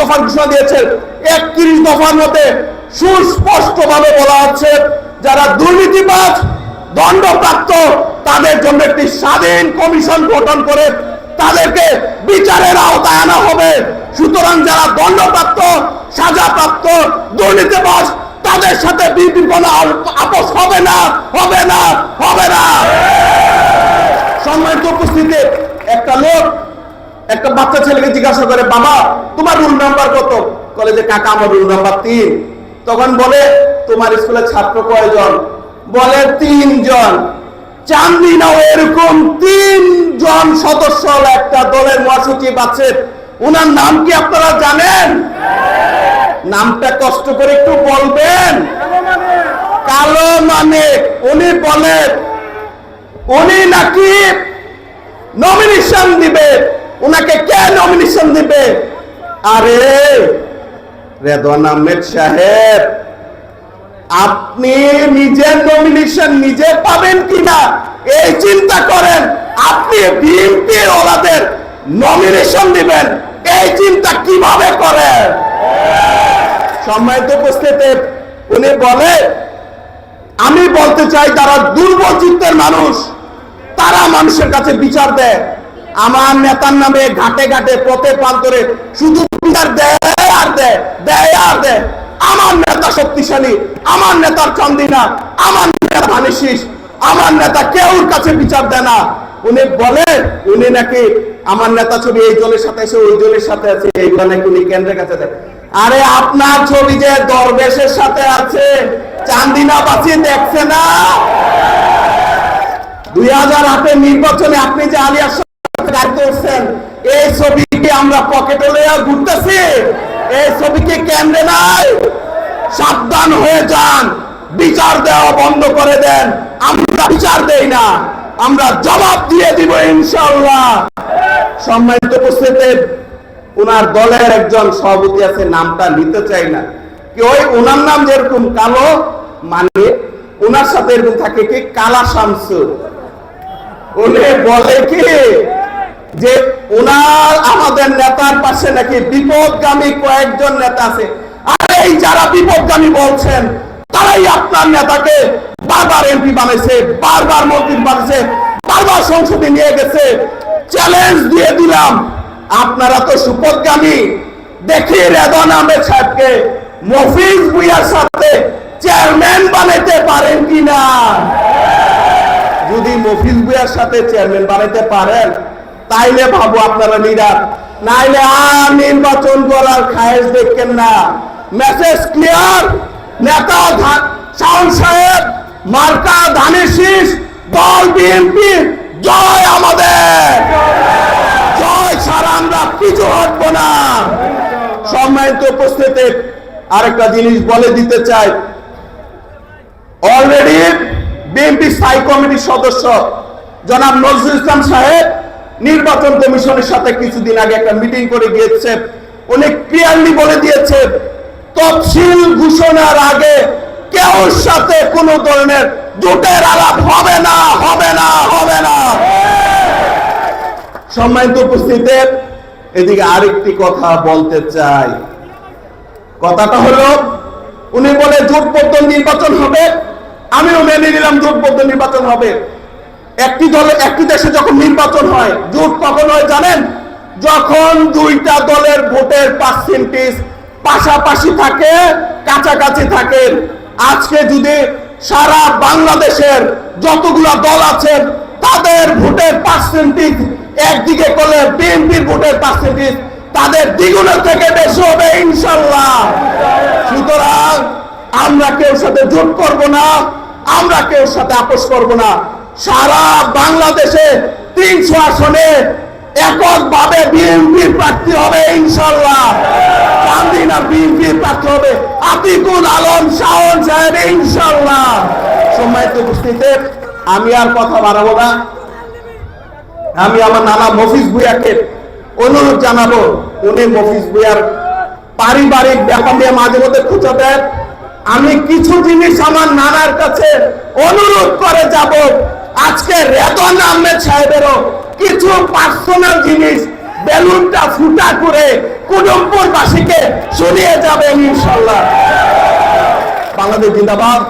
দফার ঘোষণা দিয়েছেন। একত্রিশ দফার মধ্যে সুস্পষ্টভাবে বলা হচ্ছে, যারা দুর্নীতিবাজ, দণ্ডপ্রাপ্ত, তাদের জন্য একটি স্বাধীন কমিশন গঠন করে তাদেরকে বিচারের আওতায় আনা হবে। সুতরাং যারা দণ্ডপ্রাপ্ত, সাজাপ্রাপ্ত, দুর্নীতিবাজ, তাদের সাথে বিপি আপোষ হবে না হবে না হবে না। সম্মানিত উপস্থিতি, একটা লোক একটা বাচ্চা ছেলেকে জিজ্ঞাসা করে, বাবা, তোমার রুল নাম্বার কত? কলেজে কাকা, আমার রুল নাম্বার তিন। তখন বলে, তোমার স্কুলের ছাত্র কয়জন? বলে, তিনজন। চান্দিনাও এরকম তিনজন সদস্য একটা দলের মহাসচিব আছে ওনার নাম কি আপনারা জানেন? নামটা কষ্ট করে একটু বলবেন। কালো মানে উনি বলেন, উনি নাকি নমিনেশন দিবে। উনাকে কে নমিনেশন দিবে? আরে, রেদওয়ান আহমেদ সাহেব, আপনি নিজের নমিনেশন নিজে পাবেন কিনা? এই চিন্তা করেন, আপনি বিএনপি ওনাদের নমিনেশন দিবেন। এই চিন্তা কীভাবে করেন? সম্মানিত উপস্থিতি, উনি বলে, আমি বলতে চাই তারা দুর্বল চিত্তের মানুষ, তারা মানুষের কাছে বিচার দেয়। আমার নেতার নামে ঘাটে ঘাটে, পথে প্রান্তরে শুধু দেয় আর দেয় দেয় আর দেয়। আমার নেতা শক্তিশালী, আমার নেতার চন্দিনা, আমার নেতা মানিসিস আমার নেতা কেউর কাছে বিচার দেয় না। উনি বলে উনি নাকি আমার নেতা ছবি এই দলের সাথে আছে, ওই দলের সাথে আছে, এই নাকি উনি কেন্দ্রের কাছে দেয় আরে আপনার ছবি যে দরবেশের সাথে আছে, চান্দিনা বাঁচিয়ে দেখছে না। দুই হাজার আটের নির্বাচনে আপনি যে আলিয়ার সাথে করছেন। এই ছবিকে আমরা পকেটে লইয়া ঘুরতেছি। এই ছবিকে কেন্দ্রে নাই। সাবধান হয়ে যান। বিচার দেওয়া বন্ধ করে দেন। আমরা বিচার দেই না। আমরা জবাব দিয়ে দিব ইনশাল্লাহ সম্মানিত উপস্থিতি ওনার দলের একজন সভাপতি আছে, নামটা নিতে চাই না। কি ওই ওনার নাম যেরকম কালো মানে ওনার সাথে এরকম থাকে কি কালা শামসু উনি বলে কি যে ওনার আমাদের নেতার পাশে নাকি বিপদগামী কয়েকজন নেতা আছে। আর এই যারা বিপদগামী বলছেন, তারাই আপনার নেতাকে বারবার এমপি বানাইছে, বারবার মন্ত্রী বানাইছে, বারবার সংসদে নিয়ে গেছে। চ্যালেঞ্জ দিয়ে দিলাম। আপনারা তো সুপদগামী। দেখি রেদন আহমেদ সাহেবকে মফিজ ভুইয়ার সাথে চেয়ারম্যান বানাইতে পারেন কিনা? যদি মফিজ ভুইয়ার সাথে চেয়ারম্যান বানাইতে পারেন তাইলে ভাবো আপনারা নিরাপ। নাইলে আর নির্বাচন করার খায়েশ দেখেন না। মেসেজ ক্লিয়ার নেতা শাওন সাহেব, মার্কা ধানের দল বিএনপি, জয় আমাদের! জয় ছাড়া আমরা পিছু হটবো না। সম্মানিত উপস্থিতি আরেকটা জিনিস বলে দিতে চাই। অলরেডি বিএনপি স্থায়ী কমিটির সদস্য, জনাব নজরুল ইসলাম সাহেব নির্বাচন কমিশনের সাথে কিছুদিন আগে একটা মিটিং করে গিয়েছে। উনি ক্লিয়ারলি বলে দিয়েছে, তফসিল ঘোষণার আগে কেউ সাথে কোনো ধরনের জোটের আলাপ হবে না হবে না হবে না। সম্মানিত উপস্থিতি এদিকে আরেকটি কথা বলতে চাই। কথাটা হলো, উনি বলে জোটবদ্ধ নির্বাচন হবে। আমিও মেনে নিলাম জোটবদ্ধ নির্বাচন হবে। একটি দলে, একটি দেশে যখন নির্বাচন হয়, জোট কখন হয় জানেন? যখন দুইটা দলের ভোটের পার্সেন্টেজ পাশাপাশি থাকে, কাছাকাছি থাকে। আজকে যদি সারা বাংলাদেশের যতগুলা দল আছেন তাদের ভোটের পার্সেন্টেজ একদিকে করলে বিএনপির ভোটের পার্সেন্টেজ তাদের দ্বিগুণের থেকে বেশি হবে, ইনশাল্লাহ। সুতরাং আমরা কেউ সাথে জোট করব না, আমরা কেউ সাথে আপোষ করব না। সারা বাংলাদেশে তিনশো আসনে এককভাবে বিএনপির প্রার্থী হবে ইনশাল্লাহ চান্দিনা বিএনপির প্রার্থী হবে, আতিকুল আলম, শাওন সাহেব ইনশাল্লাহ সম্মানিত উপস্থিতি আমি আর কথা বাড়াবো না। আমি আমার নানা মফিজ ভুইয়াকে অনুরোধ জানাব, উনি মফিজ ভুইয়ার পারিবারিক ব্যাপার নিয়ে মাঝে মধ্যে খুঁজে দেন। আমি কিছু জিনিস আমার নানার কাছে অনুরোধ করে যাব আজকে রেদন আহমেদ সাহেবেরও কিছু পার্সোনাল জিনিস বেলুনটা ফুটা করে কুটুম্পুরবাসীকে শুনিয়ে যাবেন ইনশাল্লাহ। বাংলাদেশ জিন্দাবাদ।